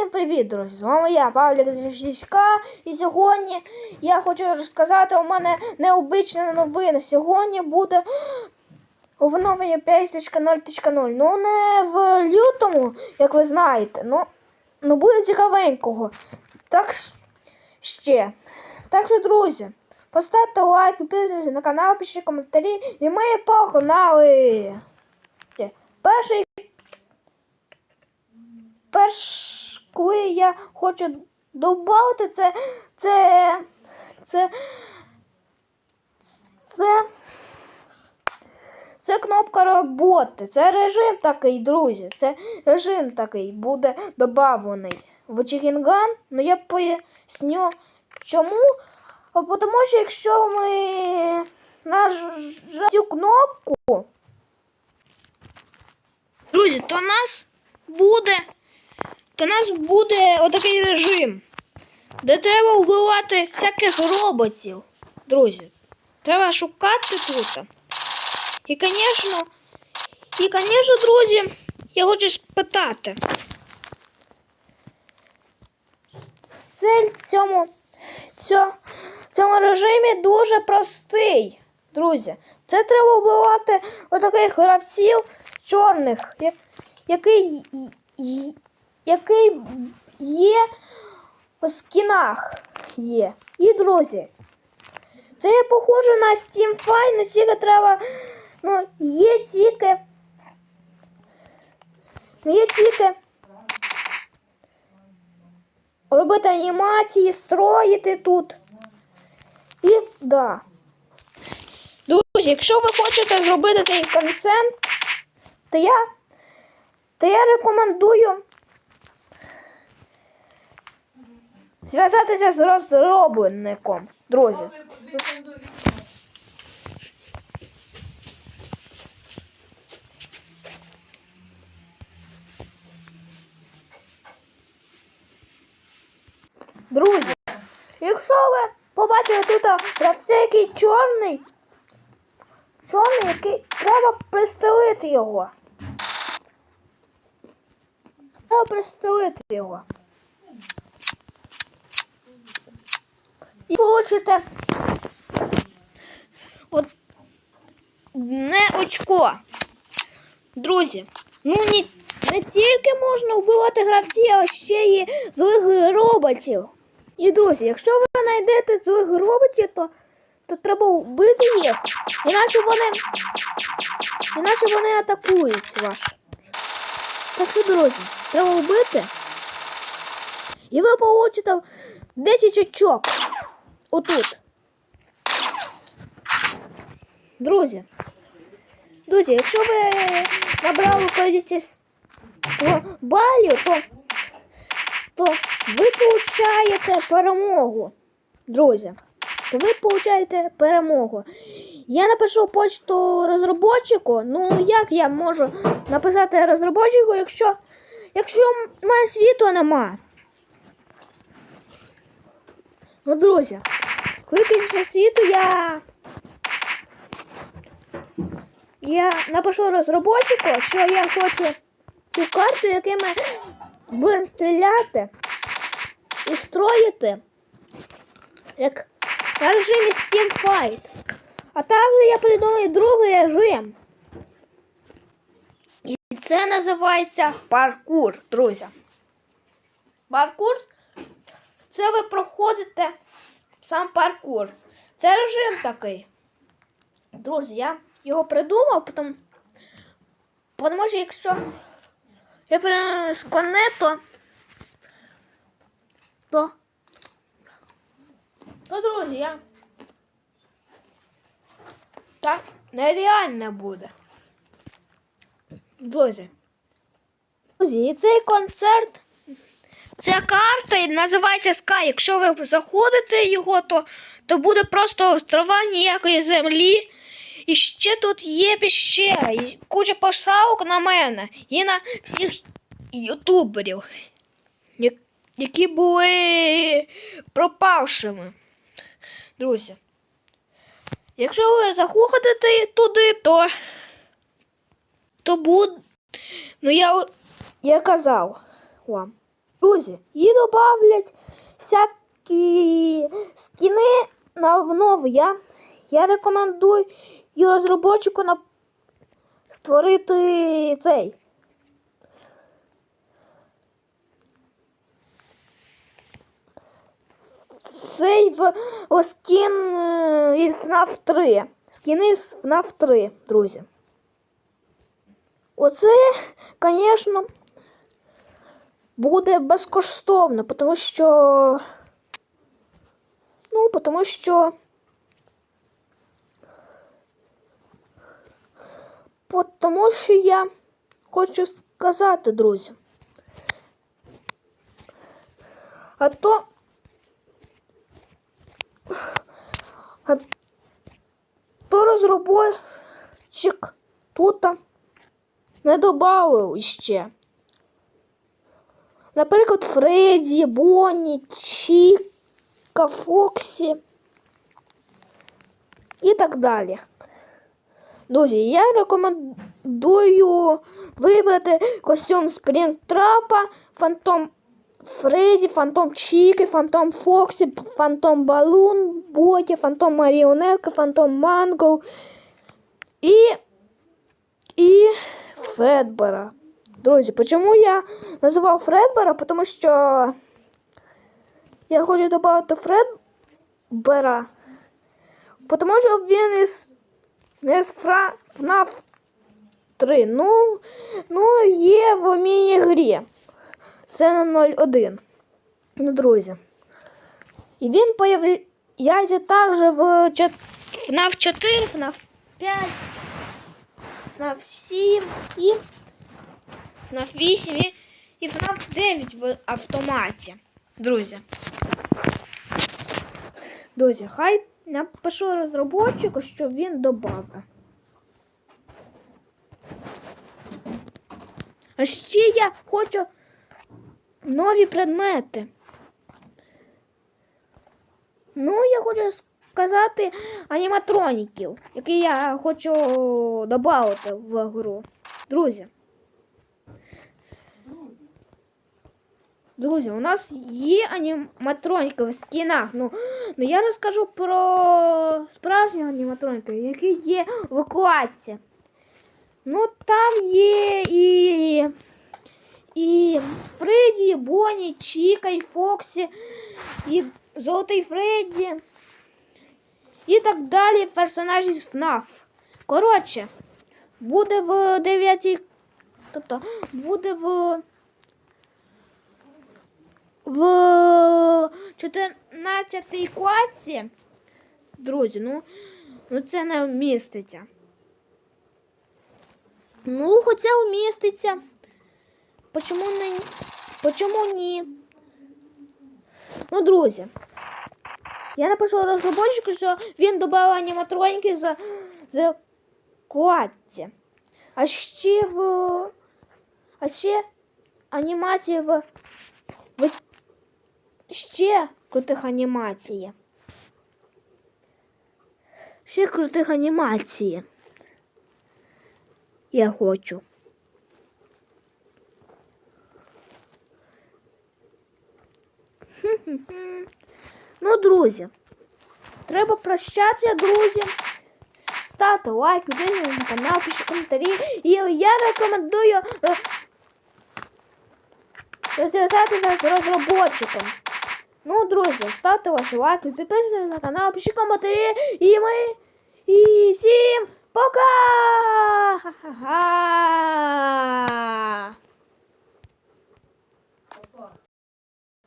Всім привіт, друзі! З вами я, Павлік Зіська, і сьогодні я хочу розказати у мене необична новина. Сьогодні буде оновлення 5.0.0. Ну, не в лютому, як ви знаєте, ну, ну буде цікавенького. Так ще. Так що, друзі, поставте лайк, підписуйтесь на канал, пишіть коментарі, і ми погнали! Перший перш, коли я хочу додати, це, це, це, це, це кнопка роботи. Це режим такий, друзі. Це режим такий буде додавлений в Чікінган. Ну я поясню чому. Тому що якщо ми нажмемо цю кнопку, друзі, то нас буде то нас буде отакий режим, де треба вбивати всяких роботів. Друзі, треба шукати тут. І, звісно, і, звісно, друзі, я хочу спитати. Цель в цьому, цьо- цьому режимі дуже простий, друзі. Це треба вбивати отаких гравців чорних, який, який є в скінах є. І друзі. Це похоже на Steam File, не тільки треба. Ну, є тільки. Ну, є тільки. Робити анімації, строїти тут. І да. Друзі, якщо ви хочете зробити цей контент, то я, то я рекомендую зв'язатися з розробником, друзі. Друзі, якщо ви побачили тут гравця, який чорний, чорний, який треба пристелити його. Треба пристелити його. І получите не очко. Друзі, ну не, не тільки можна вбивати гравців, а ще й злих роботів. І друзі, якщо ви знайдете злих роботів, то, то треба вбити їх. Іначе вони. Іначе вони атакують вас. Так що, друзі, треба вбити. І ви получите 10 очок. Отут. Друзі. Друзі, якщо ви набрали кількість балів, то, то ви получаєте перемогу. Друзі. То ви получаєте перемогу. Я напишу почту розробнику. Ну, як я можу написати розробнику, якщо, якщо в світу нема? Ну, друзі, виключно світу я. Я напишу розробнику, що я хочу цю карту, якою ми будемо стріляти і строїти, як на режимі Steam Fight. А також я придумаю другий режим. І це називається паркур, друзі. Паркур це ви проходите сам паркур. Це режим такий. Друзі, я його придумав, потім, тому що якщо я перенесу конето, то, то, друзі, я так нереально буде. Друзі. Друзі, і цей концерт Ця карта називається Sky. Якщо ви заходите його, то, то буде просто острова ніякої землі. І ще тут є піщера, і куча посилок на мене і на всіх ютуберів, які були пропавшими. Друзі. Якщо ви заходите туди, то, то буде. Ну, я, я казав вам. Друзі, і добавлять всякі скіни на в. Я, рекомендую розробочику на створити цей. Цей в скін е, із FNAF 3. Скіни з FNAF 3, друзі. Оце, звісно, буде безкоштовно, тому що. Ну, тому що. Тому що я хочу сказати, друзі. А то. А то розробочик тут не додав іще. Наприклад, Фредді, Бонні, Чіка, Фоксі і так далі. Друзі, я рекомендую вибрати костюм Спрінгтрапа, Фантом Фредді, Фантом Чіки, Фантом Фоксі, Фантом Балун, Боті, Фантом Маріонетка, Фантом Манго і, і Фредбера. Друзі, чому я називав Фредбера? Тому що я хочу додати Фредбера, тому що він із не з. FNAF 3. Ну, ну, є в міні-грі. Це на 01. Ну, друзі. І він появляється також в. FNAF 4, FNAF 5, FNAF 7 і FNAF 8 і- FNAF 9 в автоматі. Друзі. Друзі, хай напишу розробочику, щоб він додав. А ще я хочу нові предмети. Ну, я хочу сказати аніматроніків, які я хочу додати в гру. Друзі. Друзі, у нас є аніматроніки в скінах. Ну, ну я розкажу про справжні аніматроніки, які є в евакуації. Ну, там є і, і Фредді, і Бонні, Чіка, і Фоксі, і Золотий Фредді. І так далі персонажі з FNAF. Коротше, буде в 9. Тобто буде в. В 14 класі. Друзі, ну, ну це не вміститься. Ну, хоча вміститься. Почому не Почому ні? Ну, друзі. Я напишу розробочику, що він додав аніматроніки за, за кладці. А ще в. А ще анімації в ще крутих анімацій. Ще крутих анімацій. Я хочу. Ну, друзі, треба прощатися, друзі. Ставте лайк, підписуйтесь на канал, пишіть коментарі. І я рекомендую е, розв'язатися з розробочиком. Ну, друзі, ставте ваші лайки, підписуйтесь на канал, пишіть коментарі, і ми і всім пока! Ха-ха-ха!